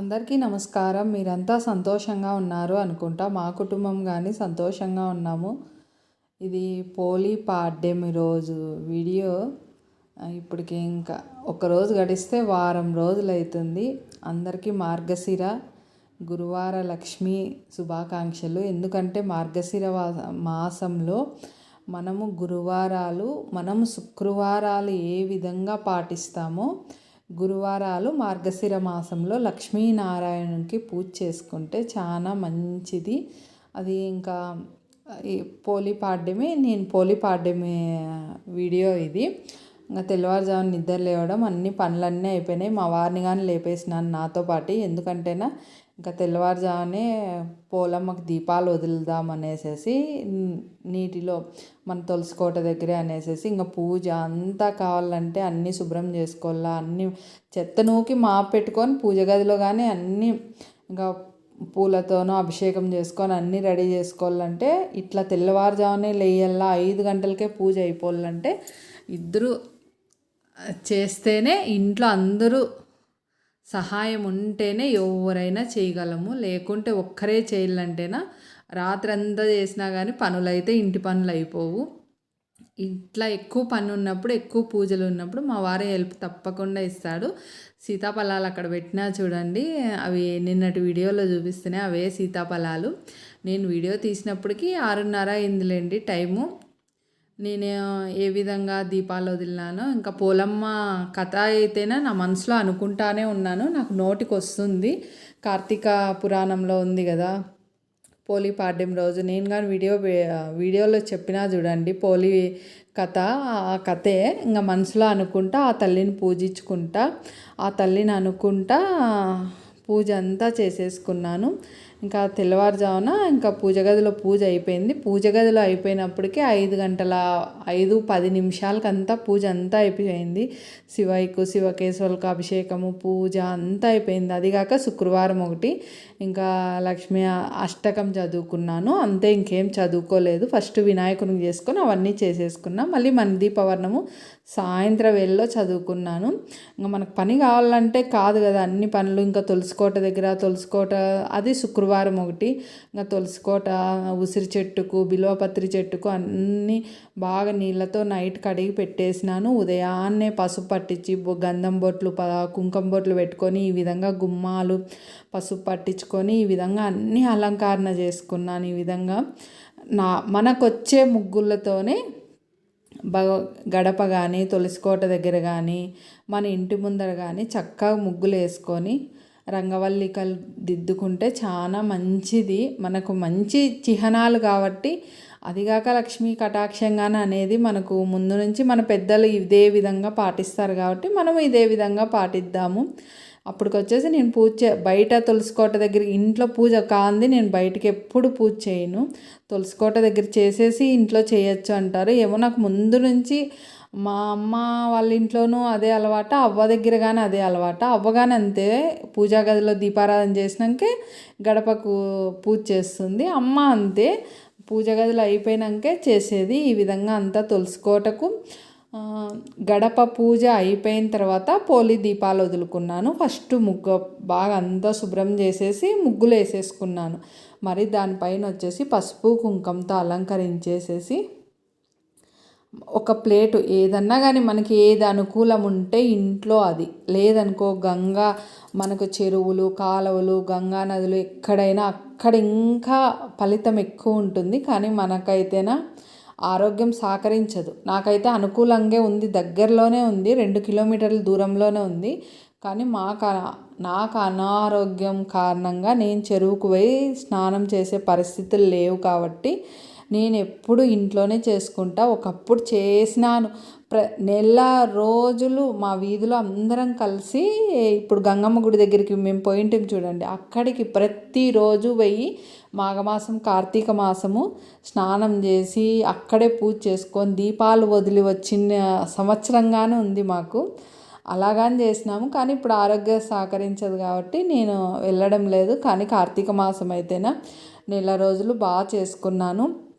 అందరికీ నమస్కారం. మీరంతా సంతోషంగా ఉన్నారు అనుకుంటా. మా కుటుంబం కానీ సంతోషంగా ఉన్నాము. ఇది పోలీ పాడ్యం ఈరోజు వీడియో. ఇప్పటికి ఇంకా ఒక రోజు గడిస్తే వారం రోజులు అవుతుంది అందరికీ మార్గశిర గురువార లక్ష్మి శుభాకాంక్షలు. ఎందుకంటే మార్గశిర వా- మాసంలో మనము గురువారాలు మనము శుక్రవారాలు ఏ విధంగా పాటిస్తామో గురువారాలు మార్గశిర మాసంలో లక్ష్మీనారాయణునికి పూజ చేసుకుంటే చాలా మంచిది. అది ఇంకా పోలి పాడ్యమే నేను పోలిపాడ్యమే వీడియో ఇది. ఇంకా తెల్లవారుజామున నిద్ర లేవడం అన్ని పనులన్నీ అయిపోయినాయి. మా వారిని కానీ లేపేసినాను నాతో పాటు. ఎందుకంటేనా ఇంకా తెల్లవారుజామునే పోలమ్మకు దీపాలు వదులుదాం అనేసి నీటిలో మన తులసి కోట దగ్గరే అనేసి ఇంకా పూజ అంతా కావాలంటే అన్నీ శుభ్రం చేసుకోవాలా. అన్నీ చెత్త నూకి మాపు పెట్టుకొని పూజ గదిలో కానీ అన్నీ ఇంకా పూలతోనూ అభిషేకం చేసుకొని అన్నీ రెడీ చేసుకోవాలంటే ఇట్లా తెల్లవారుజామునే లేయల్లా ఐదు గంటలకే పూజ అయిపోవాలంటే ఇద్దరు చేస్తేనే ఇంట్లో అందరూ సహాయం ఉంటేనే ఎవరైనా చేయగలము. లేకుంటే ఒక్కరే చేయాలంటేనా రాత్రి అంతా చేసినా కానీ పనులైతే ఇంటి పనులు అయిపోవు. ఇట్లా ఎక్కువ పని ఉన్నప్పుడు ఎక్కువ పూజలు ఉన్నప్పుడు మా వారే హెల్ప్ తప్పకుండా ఇస్తాడు. సీతాఫలాలు అక్కడ పెట్టినా చూడండి అవి నిన్నటి వీడియోలో చూపిస్తున్నాయి అవే సీతాఫలాలు. నేను వీడియో తీసినప్పటికీ ఆరున్నర అయిందిలేండి టైము. నేను ఏ విధంగా దీపాలు వదిలినానో ఇంకా పోలమ్మ కథ అయితేనే నా మనసులో అనుకుంటానే ఉన్నాను. నాకు నోటికి వస్తుంది కార్తీక పురాణంలో ఉంది కదా పోలీ పాడ్యం రోజు. నేను కానీ వీడియో వీడియోలో చెప్పినా చూడండి పోలీ కథ ఆ కథే ఇంకా మనసులో అనుకుంటా ఆ తల్లిని పూజించుకుంటా ఆ తల్లిని అనుకుంటా పూజ అంతా చేసేసుకున్నాను. ఇంకా తెల్లవారుజామున ఇంకా పూజ గదిలో పూజ అయిపోయింది. పూజ గదిలో అయిపోయినప్పటికీ ఐదు గంటల ఐదు పది నిమిషాలకంతా పూజ అంతా అయిపోయింది. శివయ్యకు శివకేశవులకు అభిషేకము పూజ అంతా అయిపోయింది. అదిగాక శుక్రవారం ఒకటి. ఇంకా లక్ష్మీ అష్టకం చదువుకున్నాను. అంతే ఇంకేం చదువుకోలేదు. ఫస్ట్ వినాయకునికి చేసుకొని అవన్నీ చేసేసుకున్నా. మళ్ళీ మన దీపవర్ణము సాయంత్రం వేళలో చదువుకున్నాను. ఇంకా మనకు పని కావాలంటే కాదు కదా అన్ని పనులు ఇంకా తులసికోట దగ్గర తులసికోట అది శుక్రవారం ఒకటి. ఇంకా తులసికోట ఉసిరి చెట్టుకు బిల్వపత్రి చెట్టుకు అన్నీ బాగా నీళ్ళతో నైట్ కడిగి పెట్టేసినాను. ఉదయాన్నే పసుపు పట్టించి గంధం బొట్లు ప కుంకుమ బొట్లు పెట్టుకొని ఈ విధంగా గుమ్మాలు పసుపు పట్టించుకొని ఈ విధంగా అన్నీ అలంకరణ చేసుకున్నాను ఈ విధంగా. నా మనకొచ్చే ముగ్గులతోనే బ గడప కానీ తులసికోట దగ్గర కానీ మన ఇంటి ముందర కానీ చక్కగా ముగ్గులు వేసుకొని రంగవల్లికలు దిద్దుకుంటే చాలా మంచిది. మనకు మంచి చిహ్నాలు కాబట్టి అదిగాక లక్ష్మీ కటాక్షంగానే అనేది మనకు ముందు నుంచి మన పెద్దలు ఇదే విధంగా పాటిస్తారు కాబట్టి మనం ఇదే విధంగా పాటిద్దాము. అప్పటికి వచ్చేసి నేను పూజ చే బయట తులసికోట దగ్గర ఇంట్లో పూజ కాంది నేను బయటికి ఎప్పుడు పూజ చేయను. తులసికోట దగ్గర చేసేసి ఇంట్లో చేయొచ్చు అంటారు. ఏమో నాకు ముందు నుంచి మా అమ్మ వాళ్ళ ఇంట్లోనూ అదే అలవాట అవ్వ దగ్గర కానీ అదే అలవాట. అవ్వగానే అంతే పూజా గదిలో దీపారాధన చేసినాకే గడపకు పూజ చేస్తుంది. అమ్మ అంతే పూజ గదిలో అయిపోయినాకే చేసేది. ఈ విధంగా అంతా తులసికోటకు గడప పూజ అయిపోయిన తర్వాత పోలి దీపాలు వదులుకున్నాను. ఫస్ట్ ముగ్గు బాగా అంతా శుభ్రం చేసేసి ముగ్గులు వేసేసుకున్నాను. మరి దానిపైన వచ్చేసి పసుపు కుంకంతో అలంకరించేసేసి ఒక ప్లేటు ఏదన్నా కానీ మనకి ఏది అనుకూలం ఉంటే ఇంట్లో అది. లేదనుకో గంగా మనకు చెరువులు కాలువలు గంగా నదులు ఎక్కడైనా అక్కడ ఇంకా ఫలితం ఎక్కువ ఉంటుంది. కానీ మనకైతేనా ఆరోగ్యం సహకరించదు. నాకైతే అనుకూలంగా ఉంది. దగ్గరలోనే ఉంది. రెండు కిలోమీటర్ల దూరంలోనే ఉంది. కానీ మాకు నాకు అనారోగ్యం కారణంగా నేను చెరువుకు పోయి స్నానం చేసే పరిస్థితులు లేవు కాబట్టి నేను ఎప్పుడు ఇంట్లోనే చేసుకుంటా. ఒకప్పుడు చేసినాను. ప్ర నెల రోజులు మా వీధిలో అందరం కలిసి ఇప్పుడు గంగమ్మ గుడి దగ్గరికి మేము పోయింటాం చూడండి. అక్కడికి ప్రతిరోజు పోయి మాఘమాసం కార్తీక మాసము స్నానం చేసి అక్కడే పూజ చేసుకొని దీపాలు వదిలి వచ్చిన సంవత్సరంగానే ఉంది మాకు. అలాగని చేసినాము. కానీ ఇప్పుడు ఆరోగ్యం సహకరించదు కాబట్టి నేను వెళ్ళడం లేదు. కానీ కార్తీక మాసం అయితేనా నెల రోజులు బాగా చేసుకున్నాను.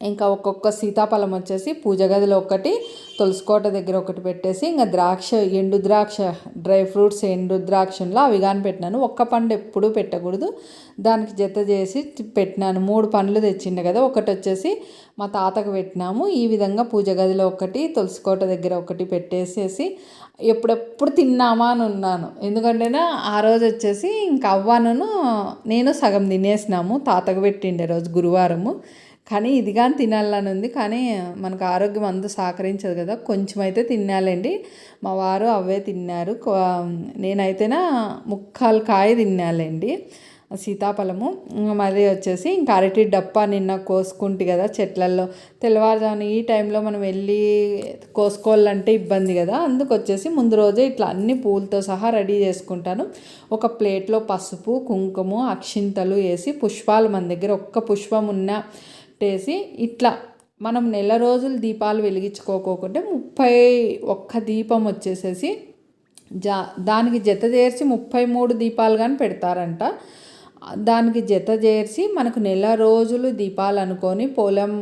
ఇంకా ఒక్కొక్క సీతాఫలం వచ్చేసి పూజ గదిలో ఒకటి తులసికోట దగ్గర ఒకటి పెట్టేసి ఇంకా ద్రాక్ష ఎండు ద్రాక్ష డ్రై ఫ్రూట్స్ ఎండు ద్రాక్షలో అవి కానీ పెట్టినాను. ఒక్క పండు ఎప్పుడూ పెట్టకూడదు. దానికి జత చేసి పెట్టినాను. మూడు పండ్లు తెచ్చిండే కదా ఒకటి వచ్చేసి మా తాతకు పెట్టినాము. ఈ విధంగా పూజ గదిలో ఒకటి తులసికోట దగ్గర ఒకటి పెట్టేసేసి ఎప్పుడెప్పుడు తిన్నామా అని ఉన్నాను. ఎందుకంటేనా ఆ రోజు వచ్చేసి ఇంకా అవ్వను నేను సగం తినేసినాము. తాతకు పెట్టిండే రోజు గురువారము. కానీ ఇది కానీ తినాలని ఉంది. కానీ మనకు ఆరోగ్యం అందు సహకరించదు కదా. కొంచెం అయితే తినాలండి మా వారు అవే తిన్నారు. నేనైతేనా ముక్కాలు కాయ తిన్నాలండి. సీతాఫలము. మరి వచ్చేసి ఇంకా అరటి డప్ప నిన్న కోసుకుంటే కదా చెట్లల్లో. తెల్లవారుజామున ఈ టైంలో మనం వెళ్ళి కోసుకోవాలంటే ఇబ్బంది కదా. అందుకు వచ్చేసి ముందు రోజే ఇట్లా అన్ని పూలతో సహా రెడీ చేసుకుంటాను. ఒక ప్లేట్లో పసుపు కుంకుమ అక్షింతలు వేసి పుష్పాలు మన దగ్గర ఒక్క పుష్పం ఉన్న చుట్టేసి ఇట్లా మనం నెల రోజులు దీపాలు వెలిగించుకోకోకుంటే ముప్పై ఒక్క దీపం వచ్చేసేసి జా దానికి జత చేర్చి ముప్పై మూడు దీపాలు కానీ పెడతారంట. దానికి జత చేర్చి మనకు నెల రోజులు దీపాలు అనుకొని పొలం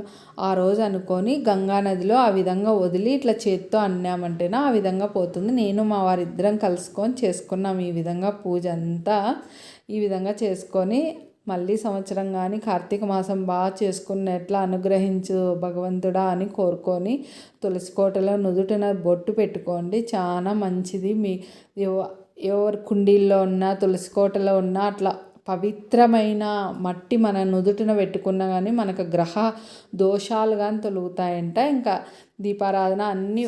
ఆ రోజు అనుకొని గంగా నదిలో ఆ విధంగా వదిలి ఇట్లా చేత్తో అన్నామంటేనా ఆ విధంగా పోతుంది. నేను మా వారిద్దరం కలుసుకొని చేసుకున్నాం ఈ విధంగా పూజ అంతా. ఈ విధంగా చేసుకొని మళ్ళీ సంవత్సరం కానీ కార్తీక మాసం బాగా చేసుకున్నట్లా అనుగ్రహించు భగవంతుడా అని కోరుకొని తులసి కోటలో నుదుటిన బొట్టు పెట్టుకోండి. చాలా మంచిది. మీ ఎవరి కుండీల్లో ఉన్న తులసి కోటలో ఉన్న అట్లా పవిత్రమైన మట్టి మన నుదుటిన పెట్టుకున్నా కానీ మనకు గ్రహ దోషాలు కానీ తొలుగుతాయంట. ఇంకా దీపారాధన అన్నీ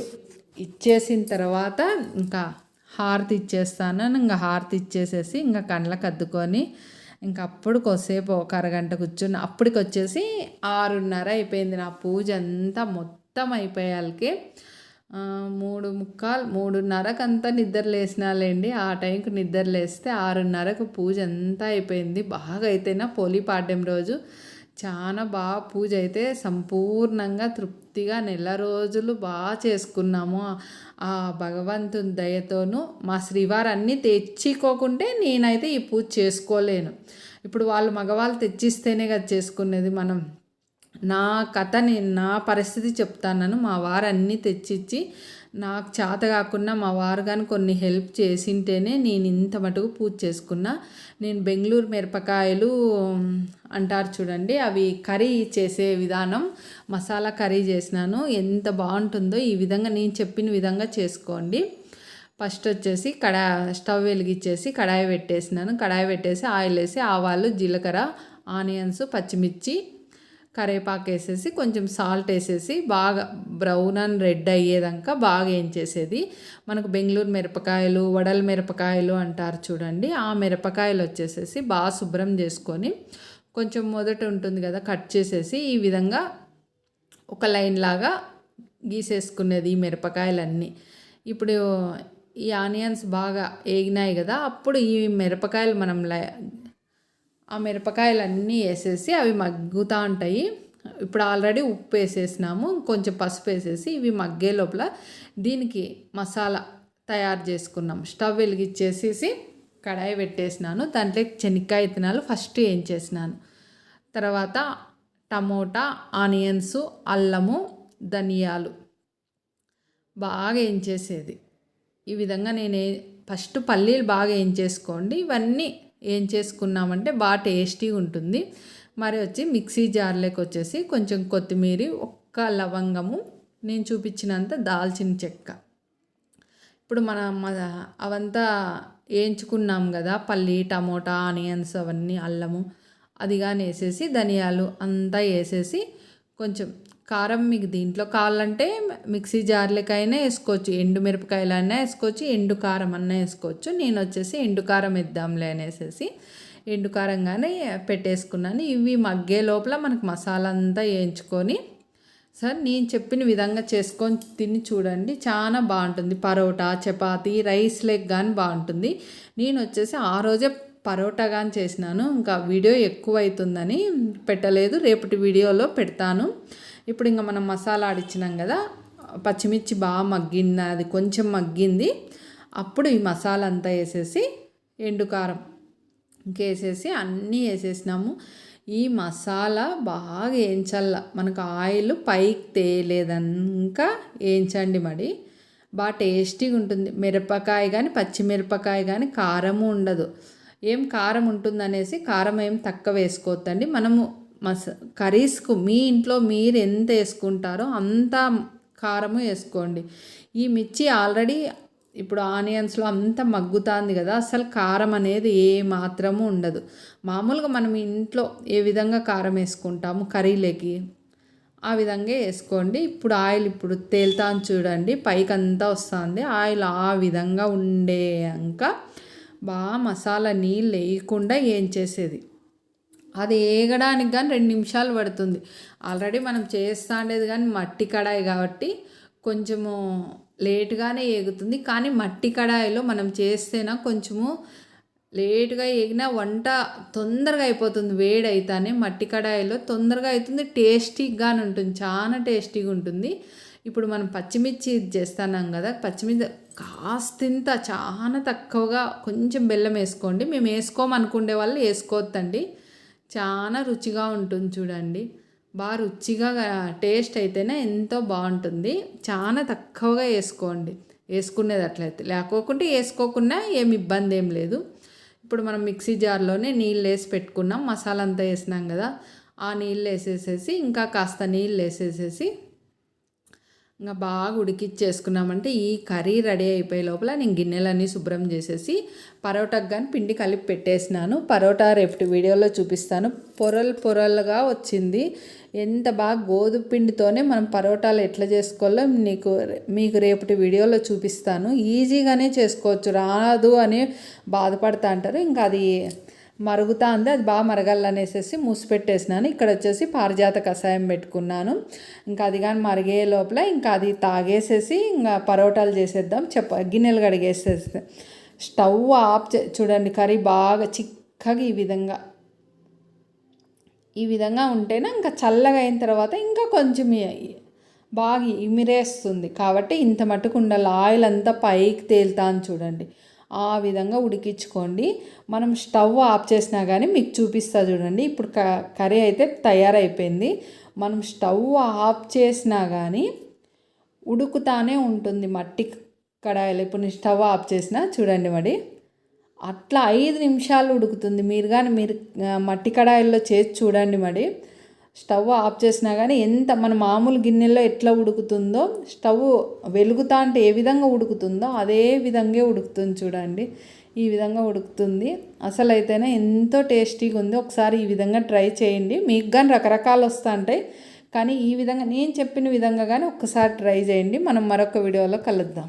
ఇచ్చేసిన తర్వాత ఇంకా హారతి ఇచ్చేస్తాను. ఇంకా హారతి ఇచ్చేసేసి ఇంకా కండ్లకు అద్దుకొని ఇంకా అప్పుడు కొద్దిసేపు ఒక అరగంట కూర్చుని అప్పటికి వచ్చేసి ఆరున్నర అయిపోయింది నా పూజ అంతా మొత్తం అయిపోయాలకి మూడు ముక్కాలు మూడున్నరకు అంతా నిద్ర లేచినాలేండి ఆ టైంకి నిద్ర లేస్తే ఆరున్నరకు పూజ అంతా అయిపోయింది. బాగా అయితేనా పోలీ పాడ్యం రోజు. చాలా బాగా పూజ అయితే సంపూర్ణంగా తృప్తిగా నెల రోజులు బాగా చేసుకున్నాము. ఆ భగవంతుని దయతోనూ మా శ్రీవారు అన్నీ తెచ్చుకోకుంటే నేనైతే ఈ పూజ చేసుకోలేను. ఇప్పుడు వాళ్ళు మగవాళ్ళు తెచ్చిస్తేనే కదా చేసుకునేది మనం. నా కథ నేను నా పరిస్థితి చెప్తాను మా వారు అన్నీ తెచ్చిచ్చి నాకు చేత కాకుండా మా వారు కానీ కొన్ని హెల్ప్ చేసింటేనే నేను ఇంత మటుకు పూజ చేసుకున్నా. నేను బెంగళూరు మిరపకాయలు అంటారు చూడండి అవి కర్రీ చేసే విధానం మసాలా కర్రీ చేసినాను. ఎంత బాగుంటుందో ఈ విధంగా నేను చెప్పిన విధంగా చేసుకోండి. ఫస్ట్ వచ్చేసి కడా స్టవ్ వెలిగించేసి కడాయి పెట్టేసినాను. కడాయి పెట్టేసి ఆయిల్ వేసి ఆవాలు జీలకర్ర ఆనియన్స్ పచ్చిమిర్చి కరివేపాకు వేసేసి కొంచెం సాల్ట్ వేసేసి బాగా బ్రౌన్ అండ్ రెడ్ అయ్యేదాకా బాగా వేయించేసేది మనకు బెంగళూరు మిరపకాయలు వడల మిరపకాయలు అంటారు చూడండి. ఆ మిరపకాయలు వచ్చేసేసి బాగా శుభ్రం చేసుకొని కొంచెం మొదట ఉంటుంది కదా కట్ చేసేసి ఈ విధంగా ఒక లైన్ లాగా గీసేసుకునేది ఈ మిరపకాయలన్నీ. ఇప్పుడు ఈ ఆనియన్స్ బాగా ఏగినాయి కదా అప్పుడు ఈ మిరపకాయలు మనం ఆ మిరపకాయలన్నీ వేసేసి అవి మగ్గుతూ ఉంటాయి. ఇప్పుడు ఆల్రెడీ ఉప్పు వేసేసినాము కొంచెం పసుపు వేసేసి ఇవి మగ్గే లోపల దీనికి మసాలా తయారు చేసుకున్నాం స్టవ్ వెలిగించేసేసి కడాయి పెట్టేసినాను. దాంట్లో శనక్కాయ విత్తనాలు ఫస్ట్ వేయించేసినాను తర్వాత టమోటా ఆనియన్స్ అల్లము ధనియాలు బాగా వేయించేసేది ఈ విధంగా నేను ఫస్ట్ పల్లీలు బాగా వేయించేసుకోండి ఇవన్నీ ఏం చేసుకున్నామంటే బాగా టేస్టీగా ఉంటుంది. మరి వచ్చి మిక్సీ జార్లోకి వచ్చేసి కొంచెం కొత్తిమీర ఒక్క లవంగము నేను చూపించినంత దాల్చిన చెక్క. ఇప్పుడు మనం అవంతా వేయించుకున్నాం కదా పల్లి టమోటా ఆనియన్స్ అవన్నీ అల్లము అది కానీ వేసేసి ధనియాలు అంతా వేసేసి కొంచెం కారం మీకు దీంట్లో కావాలంటే మిక్సీ జార్లకైనా వేసుకోవచ్చు. ఎండు మిరపకాయలైనా వేసుకోవచ్చు ఎండు కారం అన్నా వేసుకోవచ్చు. నేను వచ్చేసి ఎండు కారం వేద్దాంలే అనేసి ఎండు కారంగానే పెట్టేసుకున్నాను. ఇవి మగ్గే లోపల మనకు మసాలా అంతా వేయించుకొని సార్ నేను చెప్పిన విధంగా చేసుకొని తిని చూడండి. చాలా బాగుంటుంది. పరోటా చపాతీ రైస్ లెగ్ కానీ బాగుంటుంది. నేను వచ్చేసి ఆ రోజే పరోటా కానీ చేసినాను. ఇంకా వీడియో ఎక్కువ అవుతుందని పెట్టలేదు. రేపటి వీడియోలో పెడతాను. ఇప్పుడు ఇంకా మనం మసాలా ఆడిచ్చినాం కదా పచ్చిమిర్చి బాగా మగ్గింది అది కొంచెం మగ్గింది. అప్పుడు ఈ మసాలా అంతా వేసేసి ఎండు కారం ఇంకేసేసి అన్నీ వేసేసినాము. ఈ మసాలా బాగా వేయించాల. మనకు ఆయిల్ పైకి తేలేదనుక వేయించండి మరి. బాగా టేస్టీగా ఉంటుంది. మిరపకాయ కానీ పచ్చిమిరపకాయ కానీ కారము ఉండదు. ఏం కారం ఉంటుందనేసి కారం ఏం తక్కువ వేసుకోవద్దండి. మనము మస కర్రీస్కు మీ ఇంట్లో మీరు ఎంత వేసుకుంటారో అంత కారము వేసుకోండి. ఈ మిర్చి ఆల్రెడీ ఇప్పుడు ఆనియన్స్లో అంత మగ్గుతుంది కదా అసలు కారం అనేది ఏ మాత్రము ఉండదు. మామూలుగా మనం ఇంట్లో ఏ విధంగా కారం వేసుకుంటాము కర్రీలోకి ఆ విధంగా వేసుకోండి. ఇప్పుడు ఆయిల్ ఇప్పుడు తేలుతాను చూడండి పైకి అంతా వస్తుంది. ఆయిల్ ఆ విధంగా ఉండేయాక బాగా మసాలా నీళ్ళు వేయకుండా ఏం చేసేది? అది ఏగడానికి కానీ రెండు నిమిషాలు పడుతుంది. ఆల్రెడీ మనం చేస్తా ఉండేది కానీ మట్టి కడాయి కాబట్టి కొంచెము లేటుగానే ఏగుతుంది. కానీ మట్టి కడాయిలో మనం చేస్తేనా కొంచెము లేటుగా ఏగినా వంట తొందరగా అయిపోతుంది. వేడి అయితేనే మట్టి కడాయిలో తొందరగా అవుతుంది. టేస్టీగానే ఉంటుంది. చాలా టేస్టీగా ఉంటుంది. ఇప్పుడు మనం పచ్చిమిర్చి చేస్తున్నాం కదా పచ్చిమిర్చి కాస్తింత చాలా తక్కువగా కొంచెం బెల్లం వేసుకోండి. మేము వేసుకోమనుకునే వాళ్ళు వేసుకోవద్దండి. చాలా రుచిగా ఉంటుంది చూడండి. బాగా రుచిగా టేస్ట్ అయితేనే ఎంతో బాగుంటుంది. చాలా తక్కువగా వేసుకోండి. వేసుకునేది అట్లయితే. లేకోకుంటే వేసుకోకుండా ఏమి ఇబ్బంది ఏం లేదు. ఇప్పుడు మనం మిక్సీ జార్లోనే నీళ్ళు వేసి పెట్టుకున్నాం. మసాలా అంతా వేసినాం కదా. ఆ నీళ్ళు వేసేసేసి ఇంకా కాస్త నీళ్ళు వేసేసేసి ఇంకా బాగా ఉడికిచ్చేసుకున్నామంటే ఈ కర్రీ రెడీ అయిపోయే లోపల నేను గిన్నెలన్నీ శుభ్రం చేసేసి పరోటాకు కానీ పిండి కలిపి పెట్టేసినాను. పరోటా రేపటి వీడియోలో చూపిస్తాను. పొరలు పొరలుగా వచ్చింది. ఎంత బాగా గోధుమ పిండితోనే మనం పరోటాలు ఎట్లా చేసుకోవాలో నీకు మీకు రేపటి వీడియోలో చూపిస్తాను. ఈజీగానే చేసుకోవచ్చు. రాదు అని బాధపడతా అంటారు. ఇంకా అది మరుగుతా ఉంది అది బాగా మరగాలనేసేసి మూసిపెట్టేసినాను. ఇక్కడ వచ్చేసి పారిజాత కషాయం పెట్టుకున్నాను. ఇంకా అది కానీ మరిగే లోపల ఇంకా అది తాగేసేసి ఇంకా పరోటాలు చేసేద్దాం చెప్ప గిన్నెలు కడిగేసేస్తే. స్టవ్ ఆఫ్ చూడండి కర్రీ బాగా చిక్కగా ఈ విధంగా. ఈ విధంగా ఉంటేనే ఇంకా చల్లగా అయిన తర్వాత ఇంకా కొంచెం బాగా ఇమిరేస్తుంది. కాబట్టి ఇంత మట్టుకు ఉండాలి. ఆయిల్ అంతా పైకి తేలుతా అని చూడండి. ఆ విధంగా ఉడికించుకోండి. మనం స్టవ్ ఆఫ్ చేసినా కానీ మీకు చూపిస్తా చూడండి. ఇప్పుడు క కర్రీ అయితే తయారైపోయింది. మనం స్టవ్ ఆఫ్ చేసినా కానీ ఉడుకుతానే ఉంటుంది మట్టి కడాయిలు. ఇప్పుడు నేను స్టవ్ ఆఫ్ చేసినా చూడండి మరి. అట్లా ఐదు నిమిషాలు ఉడుకుతుంది. మీరు కానీ మీరు మట్టి కడాయిల్లో చేసి చూడండి మరి. స్టవ్ ఆఫ్ చేసినా కానీ ఎంత మన మామూలు గిన్నెలో ఎట్లా ఉడుకుతుందో స్టవ్ వెలుగుతా అంటే ఏ విధంగా ఉడుకుతుందో అదే విధంగా ఉడుకుతుంది చూడండి. ఈ విధంగా ఉడుకుతుంది. అసలు అయితేనే ఎంతో టేస్టీగా ఉంది. ఒకసారి ఈ విధంగా ట్రై చేయండి. మీకు కానీ రకరకాలు వస్తూ ఉంటాయి కానీ ఈ విధంగా నేను చెప్పిన విధంగా కానీ ఒక్కసారి ట్రై చేయండి. మనం మరొక వీడియోలో కలుద్దాం.